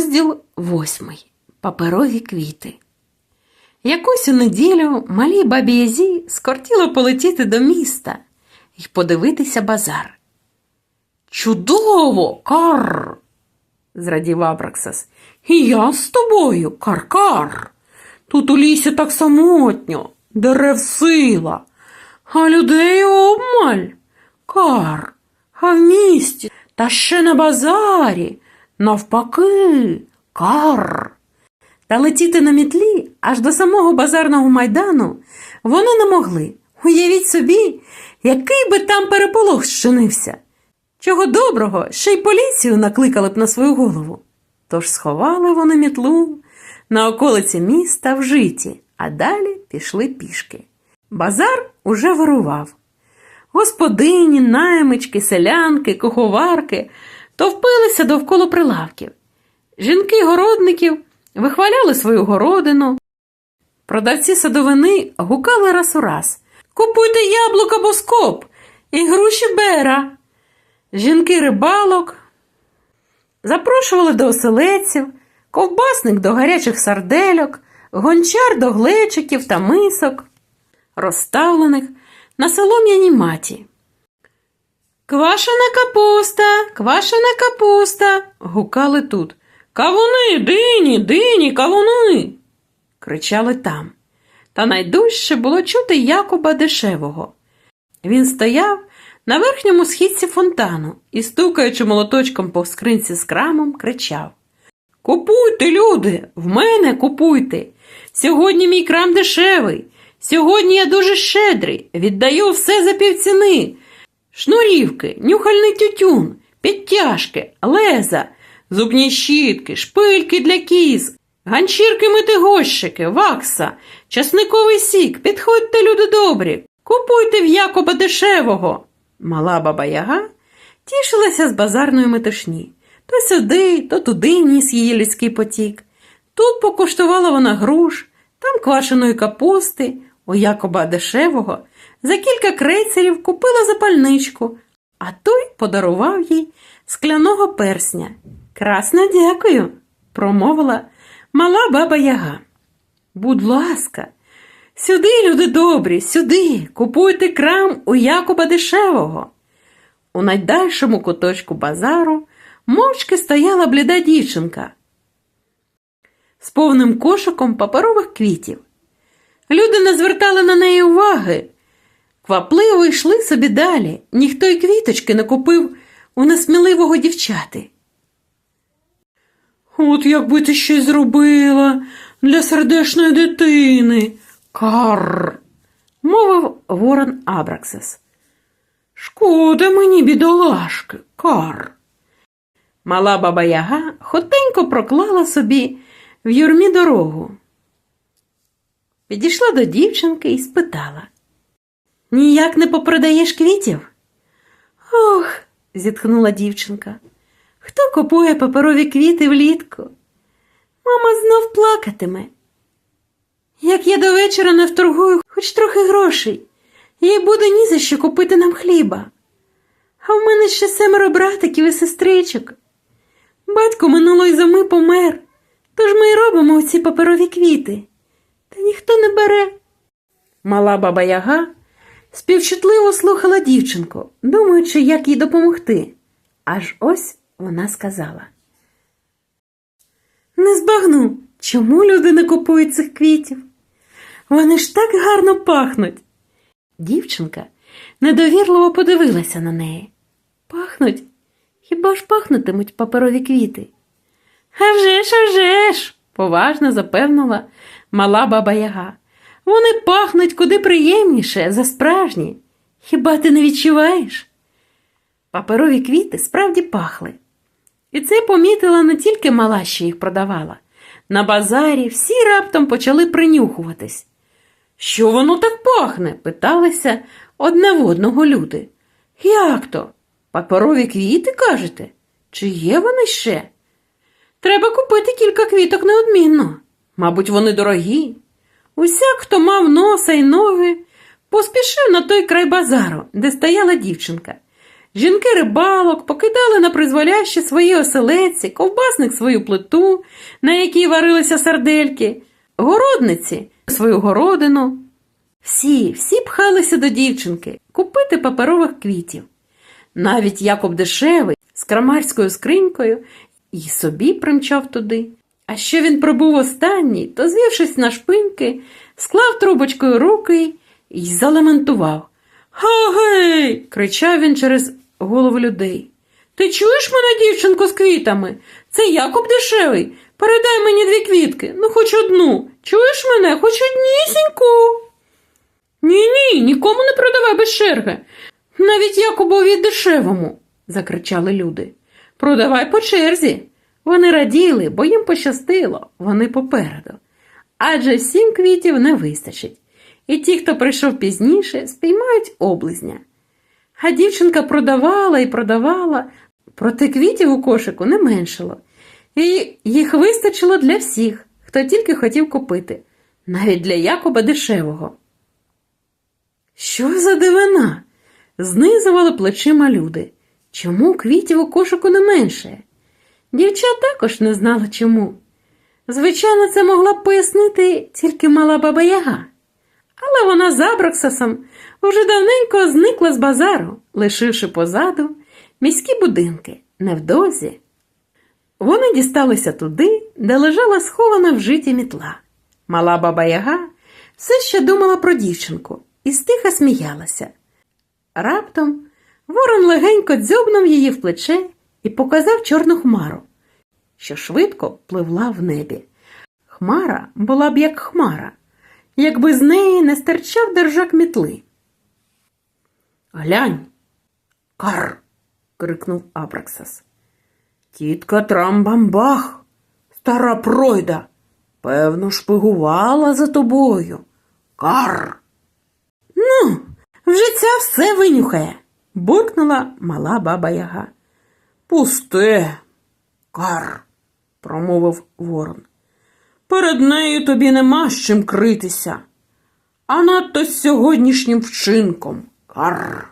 Розділ восьмий. Паперові квіти. Якусь у неділю малій бабі Язі скортіло полетіти до міста і подивитися базар. Чудово, кар. зрадів Абраксас. І я з тобою, кар-кар. Тут у лісі так самотньо, дерев сила, а людей обмаль. Кар, а в місті та ще на базарі. Навпаки, кар. Та летіти на мітлі аж до самого базарного майдану вони не могли. Уявіть собі, який би там переполох щинився. Чого доброго, ще й поліцію накликали б на свою голову. Тож сховали вони мітлу на околиці міста в житі, а далі пішли пішки. Базар уже вирував. Господині, наймички, селянки, куховарки товпилися довкола прилавків. Жінки городників вихваляли свою городину. Продавці садовини гукали раз у раз Купуйте яблука боскоп і груші бера. Жінки рибалок запрошували до оселедців, ковбасник до гарячих сардельок, гончар до глечиків та мисок, розставлених на солом'яній маті. Квашена капуста, квашена капуста. гукали тут. Кавуни, дині, дині, кавуни. кричали там. Та найдужче було чути Якуба дешевого. Він стояв на верхньому східці фонтану і, стукаючи молоточком по скринці з крамом, кричав Купуйте, люди, в мене купуйте. Сьогодні мій крам дешевий. Сьогодні я дуже щедрий, віддаю все за півціни. Шнурівки, нюхальний тютюн, підтяжки, леза, зубні щітки, шпильки для кіз, ганчірки митигощики, вакса, часниковий сік. Підходьте, люди добрі, купуйте в Якоба дешевого. Мала баба Яга тішилася з базарної метушні. То сюди, то туди ніс її людський потік. Тут покуштувала вона груш, там квашеної капусти, у Якоба дешевого, за кілька крейцерів купила запальничку, а той подарував їй скляного персня. Красно дякую, промовила мала баба Яга. Будь ласка, сюди, люди добрі, сюди, купуйте крам у Якоба дешевого. У найдальшому куточку базару мовчки стояла бліда дівчинка з повним кошиком паперових квітів. Люди не звертали на неї уваги. Квапливо йшли собі далі, ніхто й квіточки не купив у несміливого дівчати. От як би ти щось зробила для сердешної дитини. Карр, мовив ворон Абраксис. Шкода мені, бідолашки, кар. Мала баба Яга хотенько проклала собі в юрмі дорогу. Підійшла до дівчинки і спитала Ніяк не попродаєш квітів? Ох, зітхнула дівчинка. Хто купує паперові квіти влітку? Мама знов плакатиме. Як я до вечора не вторгую хоч трохи грошей, їй буде ні за що купити нам хліба. А в мене ще семеро братиків і сестричок. Батько минулої зими помер, тож ми й робимо оці паперові квіти. Ніхто не бере. Мала баба Яга співчутливо слухала дівчинку, думаючи, як їй допомогти. Аж ось вона сказала. Не збагну, чому люди не купують цих квітів? Вони ж так гарно пахнуть. Дівчинка недовірливо подивилася на неї. Пахнуть? Хіба ж пахнутимуть паперові квіти? «А вже ж, а вже ж!» – поважно запевнила мала баба Яга. Вони пахнуть куди приємніше за справжні. Хіба ти не відчуваєш? Паперові квіти справді пахли. І це помітила не тільки мала, що їх продавала. На базарі всі раптом почали принюхуватись. Що воно так пахне? питалися одне в одного люди. Як то? Паперові квіти, кажете? Чи є вони ще? Треба купити кілька квіток неодмінно. Мабуть, вони дорогі. Усяк, хто мав носа й ноги, поспішив на той край базару, де стояла дівчинка. Жінки рибалок покидали на призволяще свої оселедці, ковбасник свою плиту, на якій варилися сардельки, городниці свою городину. Всі, всі пхалися до дівчинки купити паперових квітів. Навіть Якоб Дешевий з крамарською скринькою і собі примчав туди. А що він пробув останній, то, звівшись на шпиньки, склав трубочкою руки і залементував. Га-гей! кричав він через голову людей. Ти чуєш мене, дівчинко, з квітами? Це Якоб дешевий. Передай мені дві квітки, ну хоч одну. Чуєш мене, хоч однісіньку. Ні, ні, нікому не продавай без черги. Навіть Якобові дешевому, закричали люди. Продавай по черзі. Вони раділи, бо їм пощастило, вони попереду. Адже сім квітів не вистачить, і ті, хто прийшов пізніше, спіймають облизня. А дівчинка продавала і продавала, проте квітів у кошику не меншало, і їх вистачило для всіх, хто тільки хотів купити, навіть для Якоба дешевого. Що за дивина? Знизували плечима люди. Чому квітів у кошику не менше? Дівчат також не знала чому. Звичайно, це могла б пояснити тільки мала баба Яга. Але вона з Абраксасом вже давненько зникла з базару, лишивши позаду міські будинки невдовзі. Вони дісталися туди, де лежала схована в житі мітла. Мала баба Яга все ще думала про дівчинку і стиха сміялася. Раптом ворон легенько дзьобнув її в плече і показав чорну хмару, що швидко пливла в небі. Хмара була б як хмара, якби з неї не стирчав держак мітли. Глянь. Кар. крикнув Абраксас. Тітка Трамбамбах, стара пройда, певно, шпигувала за тобою. Кар. Ну, вже ця все винюхає, буркнула мала баба Яга. Пусте, кар, промовив ворон. Перед нею тобі нема з чим критися, а надто з сьогоднішнім вчинком. Кар.